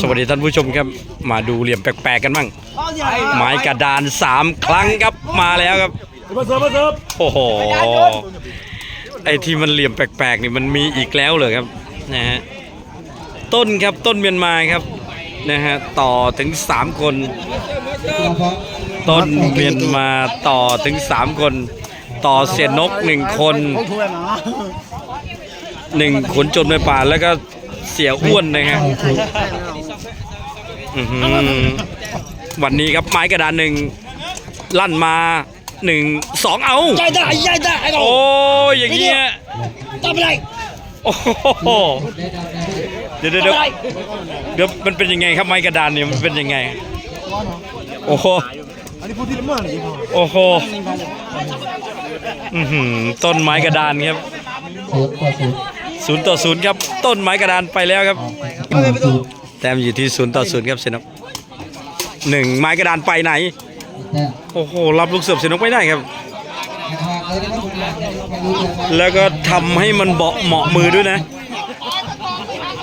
สวัสดีท่านผู้ชมครับ มาดูเหลี่ยมแปลกๆกันบ้างไม้กระดานสามครั้งครับมาแล้วครับมาเสิร์ฟมาเสิร์ฟโอ้โหไอ้ที่มันเหลี่ยมแปลกๆนี่มันมีอีกแล้วเลยครับนะฮะต้นครับต้นเมียนมาครับนะฮะต่อถึง 3 คน ต้นเมียนมาต่อถึง 3 คน ต่อเสียนกหนึ่งคนหนึ่งขนจนในป่าแล้วก็เสียอ้วนนะฮะ อื้อหือวันนี้ครับไม้กระดานหนึ่งลั่นมาหนึ่งสองเอาใหญ่ได้ใหญ่ได้ไอ้กโอ้ยอย่างเงี้ยทำอะไรโอ้โหเดี๋ยวเดี๋ยวเดี๋ยวเดี๋ยวมันเป็นยังไงครับไม้กระดานเนี่ยมันเป็นยังไง โอ้โห อันนี้พูดที่ละเมื่อไหร่โอ้โหอื้อหือต้นไม้กระดานครับศูนย์ต่อศูนย์ศูนย์ต่อศูนย์ครับ ต้นไม้กระดานไปแล้วครับหนึ่งศูนย์ แต้มอยู่ที่ศูนย์ต่อศูนย์ครับเซนกหนึ่งไม้กระดานไปไหน โอ้โห รับลูกเสือบเซนกไม่ได้ครับ แล้วก็ทำให้มันเบาะเหมาะมือด้วยนะ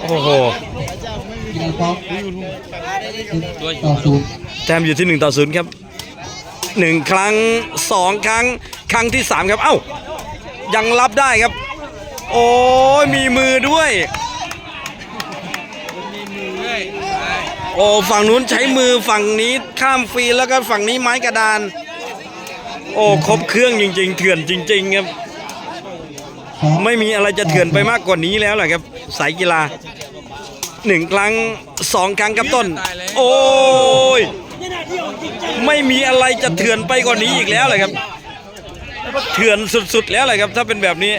โอ้โหแต้มอยู่ที่หนึ่งต่อศูนย์ครับหนึ่งครั้งสองครั้งครั้งที่สามครับ เอ้า ยังรับได้ครับ โอ้ยมีมือด้วย อ้ฝั่งนู้นใช้มือฝั่งนี้ข้ามฟรีแล้วก็ฝั่งนี้ไม้กระดาน โอ้ครบเครื่องจริง ๆ เถื่อนจริง ๆ ครับ ไม่มีอะไรจะเถื่อนไปมากกว่านี้แล้วแหละครับ สายกีฬาหนึ่งครั้งสองครั้งครับต้น โอ้ยไม่มีอะไรจะเถื่อนไปกว่านี้อีกแล้วเลยครับ เถื่อนสุดๆแล้วเลยครับ ถ้าเป็นแบบนี้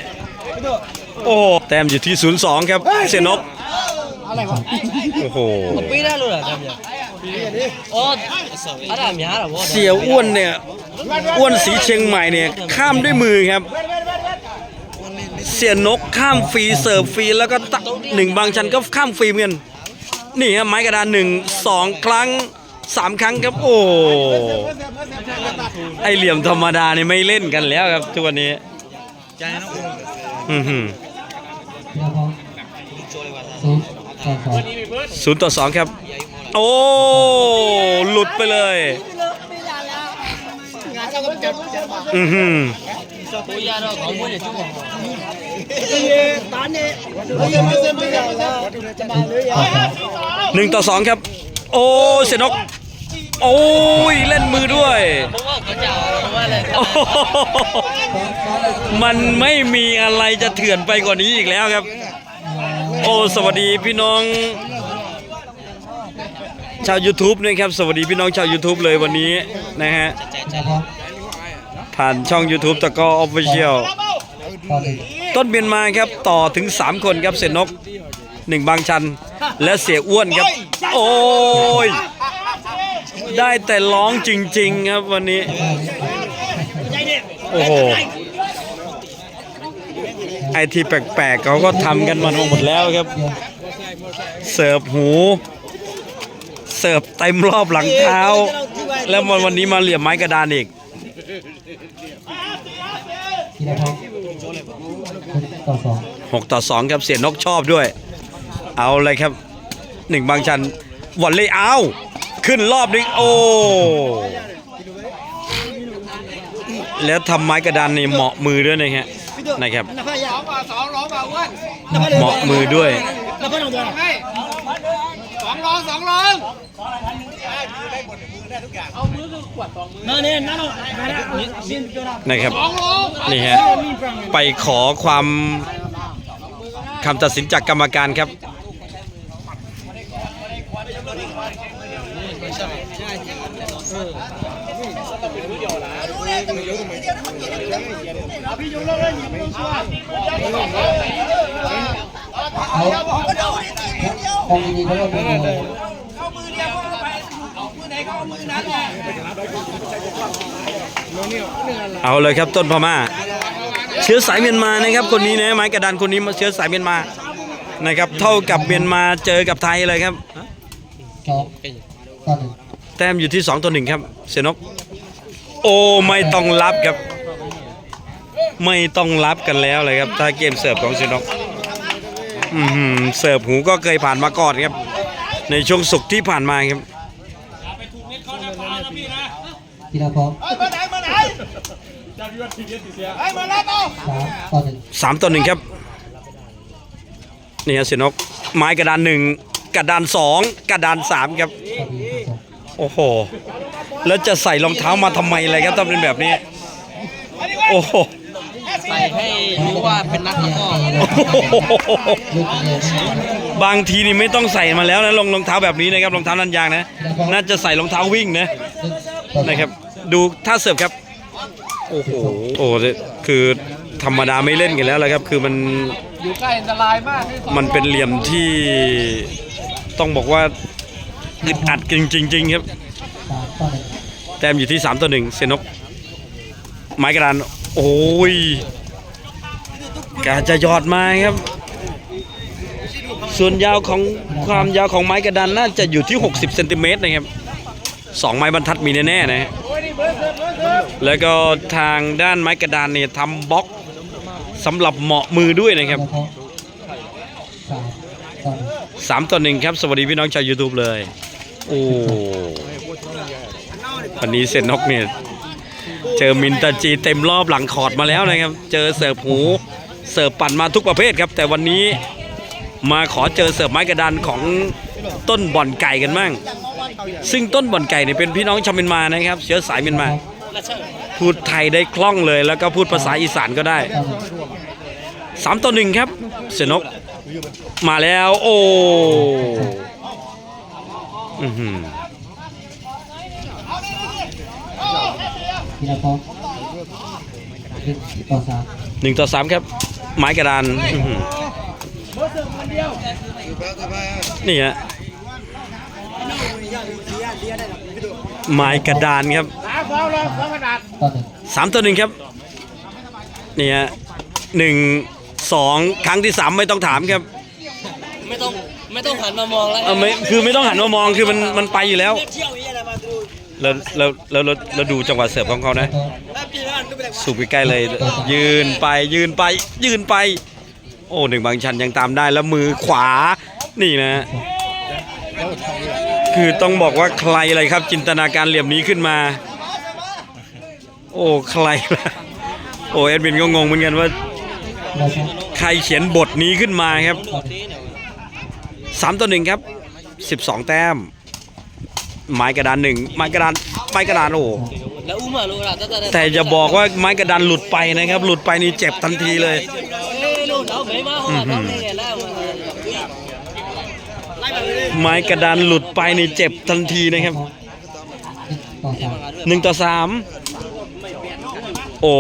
โอ้แต้มอยู่ที่ 02 ครับเซนก โอ้โห ပေးရလို့လားဗျာ။အော်အဲ့ဒါများတာဗော เสียอ้วนเนี่ย อ้วนสีเชียงใหม่เนี่ย ข้ามด้วยมือครับ เสียนกข้ามฟรีเสิร์ฟฟรีแล้วก็ตะหนึ่งบางชันก็ข้ามฟรีเหมือนกันนี่ครับไม้กระดานหนึ่งสองครั้งสามครั้งครับ โอ้ไอเหลี่ยมธรรมดานี่ไม่เล่นกันแล้วครับทุกวันนี้อือหือ กินป๊อปศู ศูนย์ต่อสองครับ โอ้หลุดไปเลยอือหืหนึ่งต่อสองครับ โอ้เสนกโอ้ยเล่นมือด้วย มันไม่มีอะไรจะเถื่อนไปกว่านี้อีกแล้วครับ สวัสดีพี่น้อง ชาว YouTube นะครับ สวัสดีพี่น้องชาว YouTube เลยวันนี้นะฮะ ผ่านช่อง YouTube ตะกออฟฟิเชียลต้นเมียนมาครับต่อถึง 3 คนครับเสียนกหนึ่งบางชัน และเสียอ้วนครับ โอ้ย ได้แต่ร้องจริง ๆ ครับวันนี้ โอ้โห ไอที่แปลกๆเขาก็ทำกันมาหมดแล้วครับ เสิร์ฟหู เสิร์ฟเต็มรอบหลังเท้า แล้ววันวันนี้มาเหลี่ยมไม้กระดานอีกหกต่อสองครับเสียนกชอบด้วย เอาเลยครับหนึ่งบางชันวอลเล่เอาขึ้นรอบนึงโอ้แล้วทำไม้กระดานนี่เหมาะมือด้วยนะฮะ นะครับนักพยาสองร้องมาอ้วนเหมาะมือด้วยนักพยาตัวไหนสองร้องสองร้องเอามือคือขวดสองมือนั่นเนี่ยนั่นนั่นนี่นี่ตัวนั้นนะครับสองร้องนี่ฮะไปขอความคำตัดสินจากกรรมการครับ เอาคงดีๆเขาก็ไม่รู้เอาเลยครับต้นพม่า เชื้อสายเมียนมานะครับคนนี้นะไม้กระดานคนนี้มาเชื้อสายเมียนมานะครับ เท่ากับเมียนมาเจอกับไทยเลยครับ องต่อหนึ่งแต้มอยู่ที่2ต่อหนึ่งครับเสยนกโอ้ไม่ต้องรับครับ ไม่ต้องรับกันแล้วเลยครับ ถ้าเกมเสิร์ฟของเสยนกอือหือเสิร์ฟหูก็เคยผ่านมาก่อนครับ ในช่วงสุกร์ที่ผ่านมาครับกีฬาพร้อมมาไหนมาไหนไอ้มาแล้วต่อสามต่อหนึ่งสามต่อหนึ่งครับนี่ฮะเสียนกไม้กระดานหนึ่ง กระดานสองกระดานสามครับต่อดีต่อสองโอ้โห แล้วจะใส่รองเท้ามาทำไมอะไรครับถ้าเป็นแบบนี้ โอ้โหใส่ให้รู้ว่าเป็นนักตะกร้อลูกเดียวบางทีนี่ไม่ต้องใส่มาแล้วนะรองรองเท้าแบบนี้นะครับรองเท้านันยางนะ น่าจะใส่รองเท้าวิ่งนะต่อสองนะครับ ดูท่าเสิร์ฟครับ โอ้โหโอ้คือ ธรรมดาไม่เล่นกันแล้วแหละครับ คือมันอยู่ใกล้อันตรายมากมันเป็นเหลี่ยมที่ต้องบอกว่าอึดอัดจริงจริงๆครับสามต่อหนึ่งแต้มอยู่ที่ 3 ต่อ1เซนกไม้กระดาน โอ้ยกาจะหยอดมาครับ ส่วนยาวของความยาวของไม้กระดานน่าจะอยู่ที่ 60เซนติเมตรนะครับสองไม้บรรทัดมีแน่ๆนะฮะแล้วก็ทางด้านไม้กระดานเนี่ยทำบล็อก สำหรับเหมาะมือด้วยนะครับกีฬาพร้อมสามต่อหนึ่งสามต่อหนึ่งครับ สวัสดีพี่น้องชาว YouTube เลย โอ้วันนี้เซนนกเนี่ยเจอมินตาจีเต็มรอบหลังคอร์ดมาแล้วนะครับ เจอเสิร์ฟหูเสิร์ฟปั่นมาทุกประเภทครับ แต่วันนี้มาขอเจอเสิร์ฟไม้กระดานของต้นบ่อนไก่กันบ้างซึ่งต้นบ่อนไก่เนี่ยเป็นพี่น้องชาวเมียนมานะครับ เชื้อสายเมียนมา พูดไทยได้คล่องเลย แล้วก็พูดภาษาอีสานก็ได้สามต่อหนึ่งครับ เสนก มาแล้ว โอ้อือหือหนึ่งต่อสามหนึ่งต่อสามครับ ไม้กระดานนี่ฮะไม้กระดานครับ สามต่อหนึ่งครับนี่ฮะหนึ่งสองครั้งที่สามไม่ต้องถามครับไม่ต้องไม่ต้องหันมามองแล้วเออไม่คือไม่ต้องหันมามองคือมันมันไปอยู่แล้วแล้วแล้วแล้วแล้วแล้วดูจังหวะเสิร์ฟของเขานะต่อสูบใกล้ๆเลย ยืนไปยืนไป ยืนไป โอ้หนึ่งบางชันยังตามได้แล้วมือขวานี่นะ คือต้องบอกว่าใครเลยครับ จินตนาการเหลี่ยมนี้ขึ้นมา โอ้ใครล่ะโอ้เอ็ดวินก็งงเหมือนกันว่า ใครเขียนบทนี้ขึ้นมาครับสามต่อหนึ่งครับสิบสองแต้ม ไม้กระดานหนึ่งไม้กระดานไม้กระดานโอ้แล้วอุ้มอะรู้ละตั้งแต่แต่จะบอกว่าไม้กระดานหลุดไปนะครับ หลุดไปนี่เจ็บทันทีเลยไม้กระดานหลุดไปนี่เจ็บทันทีนะครับหนึ่งต่อสาม โอ้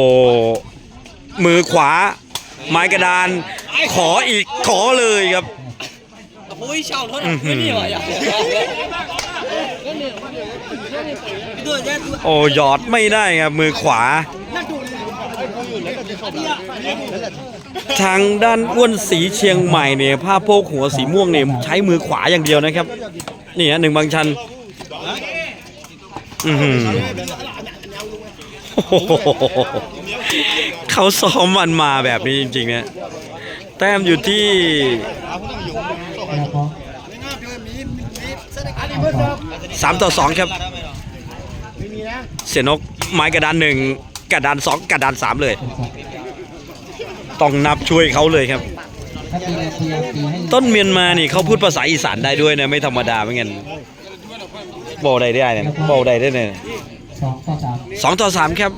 มือขวา ไม้กระดาน ขออีกขอเลยครับโอ้ยชาวเท่านั้นไม่มีหรออย่างพี่ตัวแย่ตัวโอ้หยอดไม่ได้ครับมือขวา ทางด้านอ้วนสีเชียงใหม่เนี่ยผ้าโพกหัวสีม่วงเนี่ยใช้มือขวาอย่างเดียวนะครับ นี่ฮะหนึ่งบางชัน อือหือโอ้โห เขาซ้อมมันมาแบบนี้จริงๆนะแต้มอยู่ที่กีฬามต่อสองครับ เสียนกไม้กระดานหนึ่งกระดานสองกระดานสามเลย ต้องนับช่วยเขาเลยครับถ้าตีพยายามตีให้ต้นเมียนมานี่เขาพูดภาษาอีสานได้ด้วยนะ ไม่ธรรมดาเหมือนกันบอกได้ได้เนี่ยบอกได้ได้เนี่ย สองต่อสามสองต่อสามครับ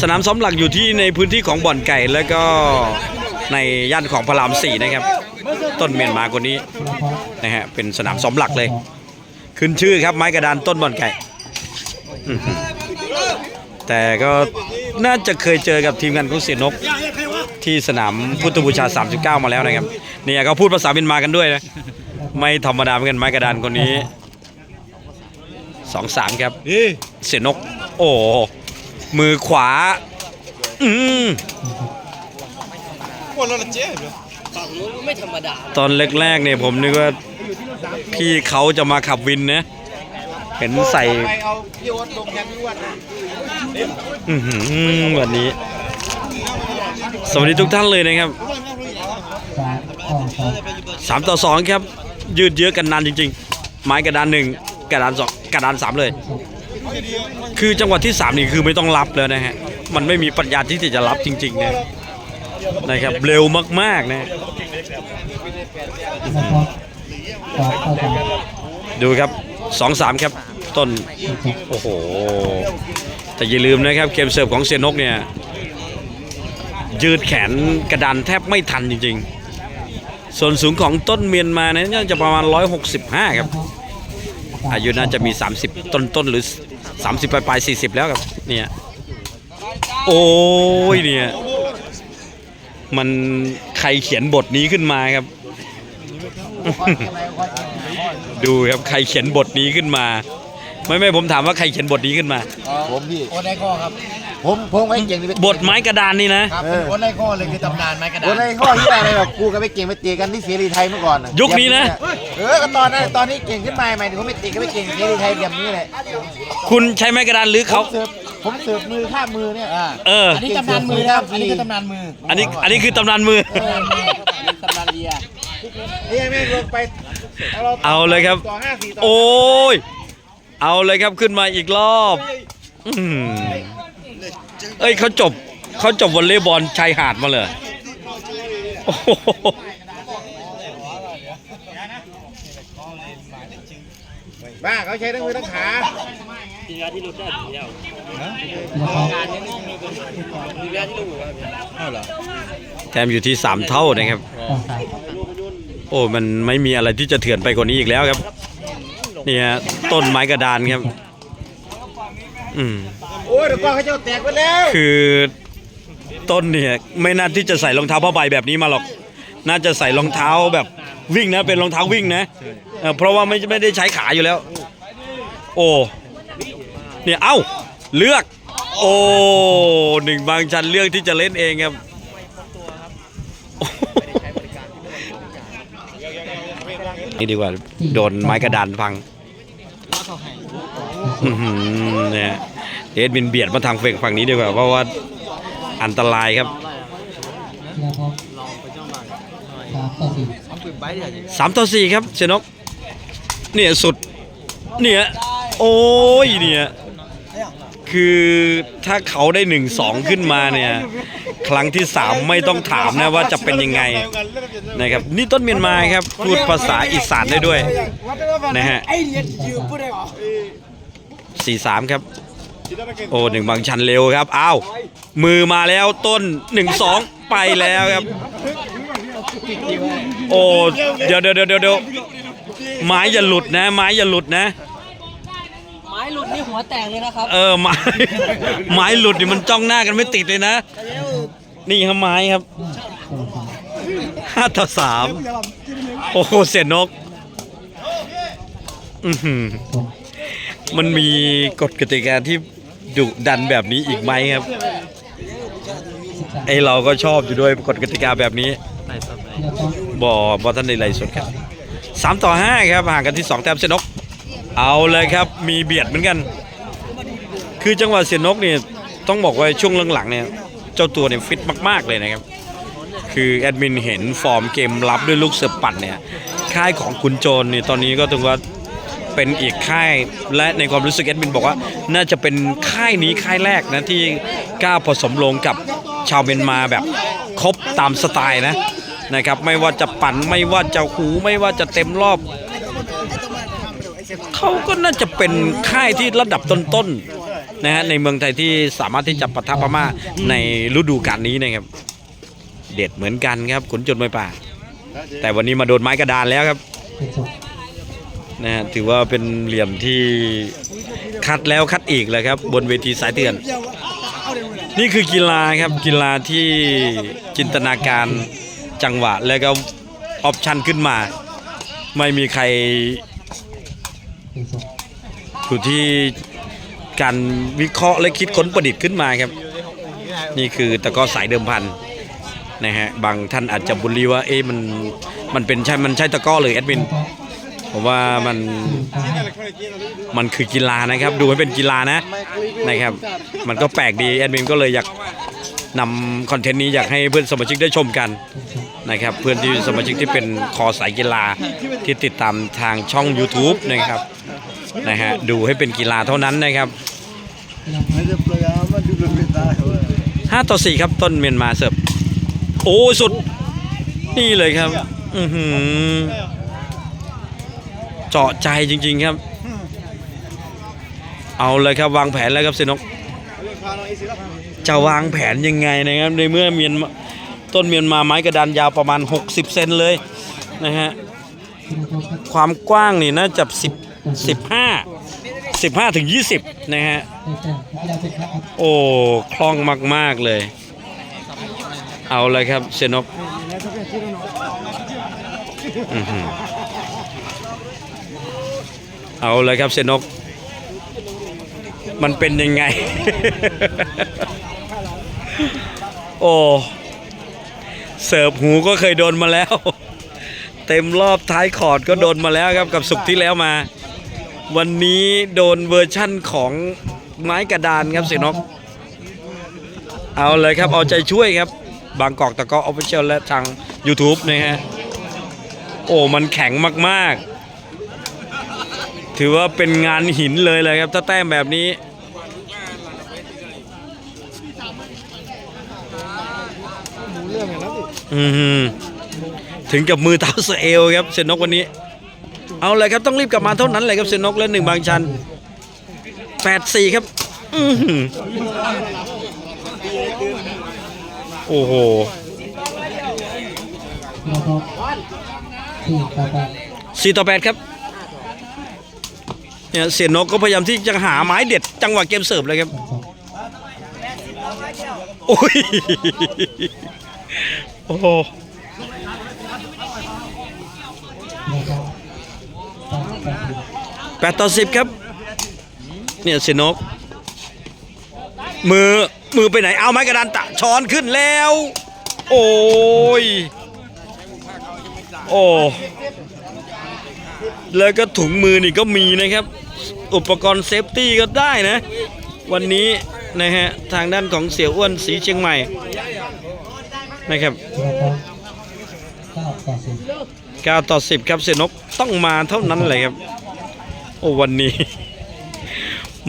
สนามซ้อมหลักอยู่ที่ในพื้นที่ของบ่อนไก่แล้วก็ในย่านของพระรามสี่นะครับ ต้นเมียนมาคนนี้นะฮะเป็นสนามซ้อมหลักเลย ขึ้นชื่อครับไม้กระดานต้นบ่อนไก่อื้อหือแต่ก็น่าจะเคยเจอกับทีมงานของเสียนกที่สนามพุทธบูชา 39 มาแล้วนะครับเนี่ยเขาพูดภาษาเมียนมากันด้วยนะไม่ธรรมดาเหมือนกันไม้กระดานคนนี้ สองสามครับเสียนก โอ้มือขวา อืมฝั่งนู้นก็ไม่ธรรมดาตอนแรกๆเนี่ยผมนึกว่า พี่เขาจะมาขับวินนะ เห็นใส่เอาพี่โอ๊ตลงแทนพี่อ้วนนะอื้อหือวันนี้ สวัสดีทุกท่านเลยนะครับสามต่อสอง3ต่อ2ครับ ยืดเยื้อกันนานจริง ๆ ไม้กระดานหนึ่งกระดานสอง กระดานสามเลย คือจังหวะที่สามนี่คือไม่ต้องรับแล้วนะฮะ มันไม่มีปัญญาที่จะรับจริงๆนะนะครับเร็วมากๆนะนะดูครับสองสามครับต้นโอ้โหแต่อย่าลืมนะครับเกมเสิร์ฟของเซยนกเนี่ยยืดแขนกระดานแทบไม่ทันจริงๆ ส่วนสูงของต้นเมียนมาเนี่ยจะประมาณ 165 ครับ อายุน่าจะมี 30 ต้นต้นๆหรือ 30 ปลายปลายๆ40 แล้วครับเนี่ยโอ้ยเนี่ยมันใครเขียนบทนี้ขึ้นมาครับ ดูครับใครเขียนบทนี้ขึ้นมา ไม่ไม่ผมถามว่าใครเขียนบทนี้ขึ้นมา ผมพี่โอนไอข้อครับ ผมผมไม่เก่งนี่บทไม้กระดานนี่นะ ครับเป็นโอนไอข้อเลยคือตำนานไม้กระดาคนษในข้อที่อะไรแบบกูกับไม่เก่งไปตีกันที่เสรีไทยเมื่อก่อนยุคนี้นะ เออก็ตอนนั้นตอนนี้เก่งขึ้นมาใหม่ผมไม่ตีก็ไม่เก่งเสรีไทยแบบนี้แหละคุณใช้ไม้กระดานหรือผเขามเสิร์ฟผมเสิร์ฟมือข้ามมือเนี่ย อ่าเออ อันนี้ตำนานมือนะครับอันนี้คือตำนานมืออันนี้อันนี้คือตำนานมือ ตำนานเรียนี่แม่งลงไปเราเอาเลยครับ ต่อห้าสี่ต่อโอ้ย เอาเลยครับขึ้นมาอีกรอบอื้อหือ เอ้ยเขาจบเขาจบวอลเลย์บอลชายหาดมาเลยโอ้โหบ้าเขาใช้ทั้งมือทั้งขาแถมอยู่ที่สามเท่านะครับต่อสามโอ้ มันไม่มีอะไรที่จะเถื่อนไปกว่านี้อีกแล้วครับ เนี่ยต้นไม้กระดานครับ อืม โอ้ยเดี๋ยวกล้องเขาจะแตกไปแล้วคือต้นเนี่ยไม่น่าที่จะใส่รองเท้าผ้าใบแบบนี้มาหรอก น่าจะใส่รองเท้าแบบวิ่งนะ เป็นรองเท้าวิ่งนะเออเพราะว่าไม่ไม่ได้ใช้ขาอยู่แล้ว โอ้เนี่ยเอ้าเลือก โอ้หนึ่งบางชันเลือกที่จะเล่นเองครับนี่ดีกว่า โดนไม้กระดานพังอื้อหือ เนี่ยเอ็ดบินเบียดมาทางเฟกฝั่งนี้ดีกว่าเพราะว่าอันตรายครับสามต่อสี่ครับเชนกเนี่ยสุดเนี่ยโอ้ยเนี่ยคือถ้าเขาได้1 2ขึ้นมาเนี่ยครั้งที่3ไม่ต้องถามนะว่าจะเป็นยังไงนะครับนี่ต้นเมียนมาครับพูดภาษาอีสานได้ด้วยนะฮะ สี่สามครับ โอ้หนึ่งบางชันเร็วครับ อ้าว มือมาแล้วต้นหนึ่งสองไปแล้วครับ โอ้เดี๋ยวเดี๋ยวเดี๋ยวเดี๋ยวเดี๋ยวไม้อย่าหลุดนะ ไม้อย่าหลุดนะ ไม้หลุดนี่หัวแตกเลยนะครับ เออไม้ไม้หลุดนี่มันจ้องหน้ากันไม่ติดเลยนะ นี่ครับไม้ครับต่อสามห้าต่อสามโอ้โหเสียนก อือหือสอง มันมีกฎกติกาที่ดุดันแบบนี้อีกไหมครับ ไอเราก็ชอบอยู่ด้วยกฎกติกาแบบนี้บอบอท่านในไรสุดครับสามต่อห้าครับห่างกันที่สองแต้มเสนก เอาเลยครับมีเบียดเหมือนกัน คือจังหวะเสียนกเนี่ยต้องบอกว่าช่วงหลังๆเนี่ยเจ้าตัวเนี่ยฟิตมาก ๆ เลยนะครับ คือแอดมินเห็นฟอร์มเกมรับด้วยลูกเสือปั่นเนี่ยค่ายของคุณโจนเนี่ยตอนนี้ก็ถือว่า เป็นอีกค่ายและในความรู้สึกแอดมินบอกว่า น่าจะเป็นค่ายนี้ค่ายแรกนะที่กล้าผสมลงกับชาวเมียนมาแบบครบตามสไตล์นะนะครับไม่ว่าจะปั่นไม่ว่าจะหูไม่ว่าจะเต็มรอบเขาก็น่าจะเป็นค่ายที่ระดับต้นๆนะฮะในเมืองไทยที่สามารถที่จะปะทะพม่าในฤดูกาลนี้นะครับ เด็ดเหมือนกันครับขุนจุดมวยป่า แต่วันนี้มาโดนไม้กระดานแล้วครับ นะฮะถือว่าเป็นเหลี่ยมที่คัดแล้วคัดอีกเลยครับ บนเวทีสายเตือน นี่คือกีฬาครับกีฬาที่จินตนาการจังหวะแล้วก็ออปชันขึ้นมา ไม่มีใครอยู่ที่การวิเคราะห์และคิดค้นประดิษฐ์ขึ้นมาครับ นี่คือตะก้อสายเดิมพันนะฮะบางท่านอาจจะบุรีว่าเอ๊ะมันมันเป็นใช่มันใช่ตะก้อเลยแอดมิน ผมว่ามันมันคือกีฬานะครับ ดูให้เป็นกีฬานะนะครับ มันก็แปลกดีแอดมินก็เลยอยากนำคอนเทนต์นี้อยากให้เพื่อนสมาชิกได้ชมกันนะครับ เพื่อนที่สมาชิกที่เป็นคอสายกีฬาที่ติดตามทางช่อง YouTube นะครับนะฮะดูให้เป็นกีฬาเท่านั้นนะครับ Ada pelayaman di belum kita. 5ต่ครับต้นเมียนมาเสิร์ฟโอ้สุด นี่เลยครับ อือหือ เจาะใจจริง ๆ ครับ เอาเลยครับวางแผนแล้วครับเซนกจะวางแผนยังไงนะครับในเมื่อเมียนต้นเมียนมาไม้กระดานยาวประมาณ 60 เซนเลยนะฮะความกว้างนี่น่าจะ10 15 15ถึง20 นะฮะ โอ้ คล่องมาก ๆ เลย เอาเลยครับเซนกอื้อหือ เอาเลยครับเซนก มันเป็นยังไง โอ้เสิร์ฟหูก็เคยโดนมาแล้ว เต็มรอบท้ายคอร์ดก็โดนมาแล้วครับกับสุกที่แล้วมา วันนี้โดนเวอร์ชั่นของไม้กระดานครับเสนก เอาเลยครับเอาใจช่วยครับ บางกอกตะกอออฟฟิเชียลและทาง YouTube นะฮะโอ้มันแข็งมากๆ ถือว่าเป็นงานหินเลยเลยครับ ถ้าแต้มแบบนี้ อือหือถึงกับมือเท้าสเอลครับเซนนกวันนี้ เอาเลยครับต้องรีบกลับมาเท่านั้นเลยครับเซนนกและหนึ่งบางชันแปดสี่ครับ อืโอ้โหสี่ต่อแปดครับ เนี่ยเสียนกก็พยายามที่จะหาไม้เด็ดจังหวะเกมเสิร์ฟเลยครับโอ้ยโอ้โหแปดต่อสี่แปดต่อสิบครับ เนี่ยเสียนก มือมือไปไหนเอาไม้กระดานตะช้อนขึ้นแล้ว โอ้ยโอ้แล้วก็ถุงมือนี่ก็มีนะครับ อุปกรณ์เซฟตี้ก็ได้นะ วันนี้นะฮะทางด้านของเสี่ยวอ้วนสีเชียงใหม่นะครับเก้าต่อสิบ9ต่อ 10 ครับเสยนกต้องมาเท่านั้นเลยครับ โอ้วันนี้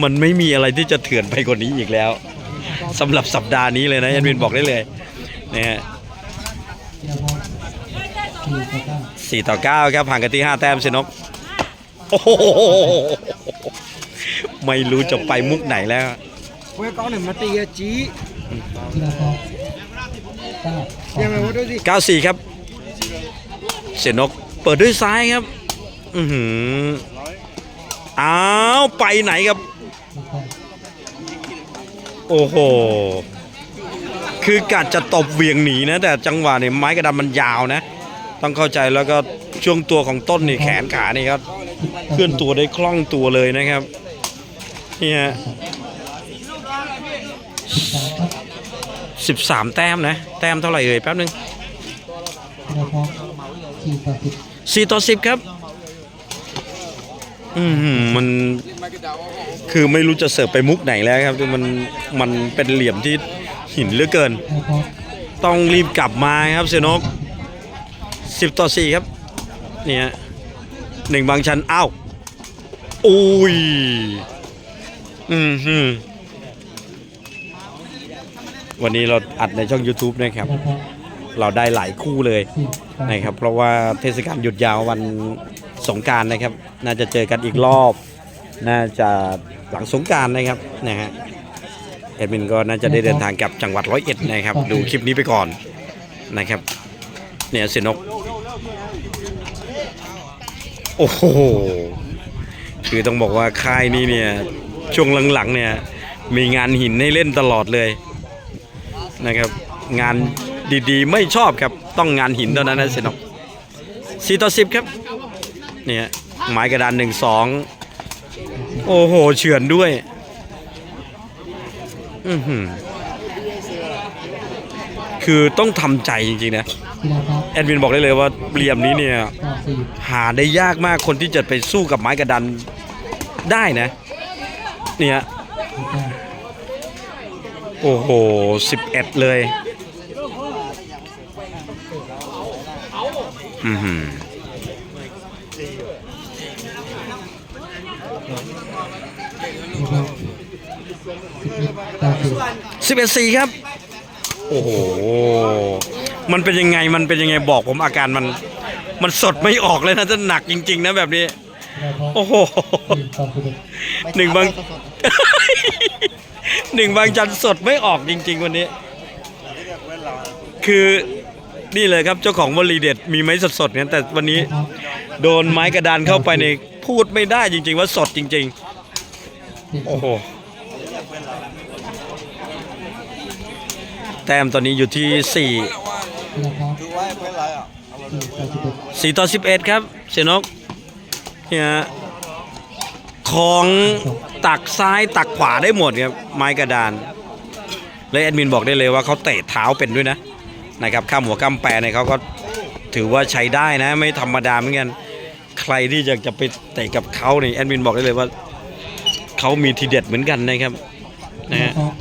มันไม่มีอะไรที่จะเถื่อนไปกว่านี้อีกแล้วสำหรับสัปดาห์นี้เลยนะยันวินบอกได้เลยนะฮะสี่ต่อเก้าครับห่างกันที่5แต้มเสยนก โอ้โหไม่รู้จะไปมุกไหนแล้ว Kue kau ni mati ya ci. นะครับเก้าต่อ Yang mana tu sih? 94 ครับ เสยนกเปิดด้วยซ้ายครับ อือหืออ้าวไปไหนครับนะครับโอ้โห คือกัดจะตบเหวียงหนีนะ แต่จังหวะเนี่ยไม้กระดานมันยาวนะ ต้องเข้าใจแล้วก็ช่วงตัวของต้นนี่แขนขานี่ครับ เคลื่อนตัวได้คล่องตัวเลยนะครับนี่ฮะสิบสามแต้มนะ แต้มเท่าไหร่เอ่ยแป๊บนึงสี่ต่อสิบต่อสิบครับ อืมมันคือไม่รู้จะเสิร์ฟไปมุกไหนแล้วครับคือมันมันเป็นเหลี่ยมที่หินเหลือเกิน ต้องรีบกลับมาครับเซนกสิบต่อสี่ครับ เนี่ย หนึ่งบางชันอ้าวอุ้ยอืมฮึวันนี้เราอัดในช่อง YouTube นะครับนะครับ เราได้หลายคู่เลยนะครับ เพราะว่าเทศกาลหยุดยาววันสงการนะครับ น่าจะเจอกันอีกรอบ น่าจะหลังสงการนะครับนะฮะแอดมินก็น่าจะได้เดินทางกลับจังหวัดร้อยเอ็ดนะครับ ดูคลิปนี้ไปก่อนนะครับ เนี่ยเสยนก โอ้โห คือต้องบอกว่าค่ายนี้เนี่ย ช่วงหลังๆเนี่ย มีงานหินให้เล่นตลอดเลยนะครับ งานดีๆ ไม่ชอบครับ ต้องงานหินเท่านั้นนะเสยนกสี่ต่อสิบครับเนี่ยไม้กระดานหนึ่งสองโอ้โหเฉือนด้วย อือหือคือต้องทำใจจริงๆนะ แอดมินบอกได้เลยว่าเหลี่ยมนี้เนี่ยต่อสี่หาได้ยากมากคนที่จะไปสู้กับไม้กระดานได้นะ เนี่ยนะครับโอ้โหสิบเอ็ดเลยอือหือสิบเอ็ดต่อศูนย์สิบเอ็ดสี่ครับ โอ้โห มันเป็นยังไงมันเป็นยังไงบอกผมอาการมัน มันสดไม่ออกเลยนะจะหนักจริง ๆ นะแบบนี้เราพร้อมโอ้โหหนึ่งต่อสิบเอ็ดหนึ่งบางหนึ่งบางจันสดไม่ออกจริง ๆ วันนี้ คือนี่เลยครับเจ้าของวลีเด็ดมีไม้สดๆเนี่ยแต่วันนี้พร้อมโดนไม้กระดานเข้าไปในพูดไม่ได้จริง ๆ ว่าสดจริง ๆ โอ้โหแต้มตอนนี้อยู่ที่เราพร้อม สี่ต่อสิบเอ็ด4 4ต่อ11ครับ เสียนกเนี่ยของตักซ้ายตักขวาได้หมดครับไม้กระดาน และแอดมินบอกได้เลยว่าเขาเตะเท้าเป็นด้วยนะนะครับข้ามหัวข้ามแปรเนี่ยเขาก็ถือว่าใช้ได้นะ ไม่ธรรมดาเหมือนกันใครที่อยากจะไปเตะกับเขาเนี่ยแอดมินบอกได้เลยว่าเขามีทีเด็ดเหมือนกันนะครับนะเราฮะพร้อม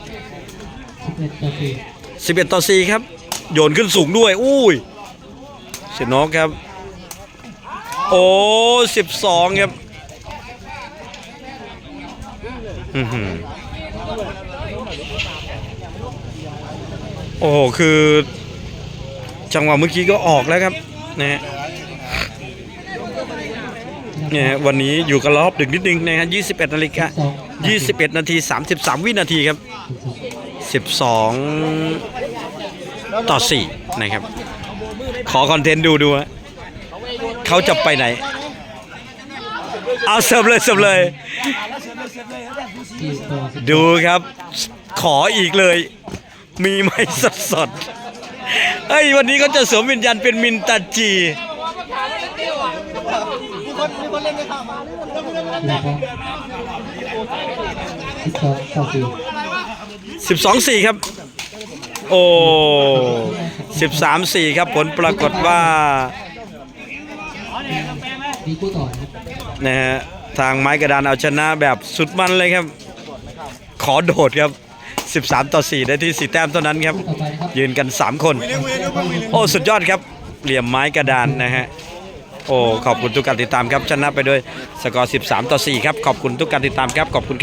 สิบเอ็ดต่อสี่11ต่อ4ครับ โยนขึ้นสูงด้วย อุ้ย เสียนกครับ โอ้12ครับอือหือโอ้โหคือ จังหวะเมื่อกี้ก็ออกแล้วครับนะฮะเนี่ยฮะวันนี้อยู่กับรอบดึกนิดนึงนะฮะ21นาฬิกายี่สิบเอง21นาที33วินาทีครับ12ต่อ4นะครับ ขอคอนเทนต์ดูดูฮะเขาจะไปไหน เอาเสิร์ฟเลยเสิร์ฟเลย ดูครับ ขออีกเลย มีไหมสดสดเอ้ยวันนี้เขาจะสวมวิญญาณเป็นมินตาจีสิบสองสี่ครับ โอ้ 13 4 ครับผลปรากฏว่ามีคู่ต่อครับนะฮะทางไม้กระดานเอาชนะแบบสุดมันเลยครับ ขอโดดครับ 13 ต่อ 4 ได้ที่ 4 แต้มเท่านั้นครับคู่ต่อไปนะครับ ยืนกัน 3 คน โอ้ สุดยอดครับ เหลี่ยมไม้กระดานนะฮะ โอ้ ขอบคุณทุกการติดตามครับ ชนะไปด้วยสกอร์ 13 ต่อ 4 ครับ ขอบคุณทุกการติดตามครับ ขอบคุณครับ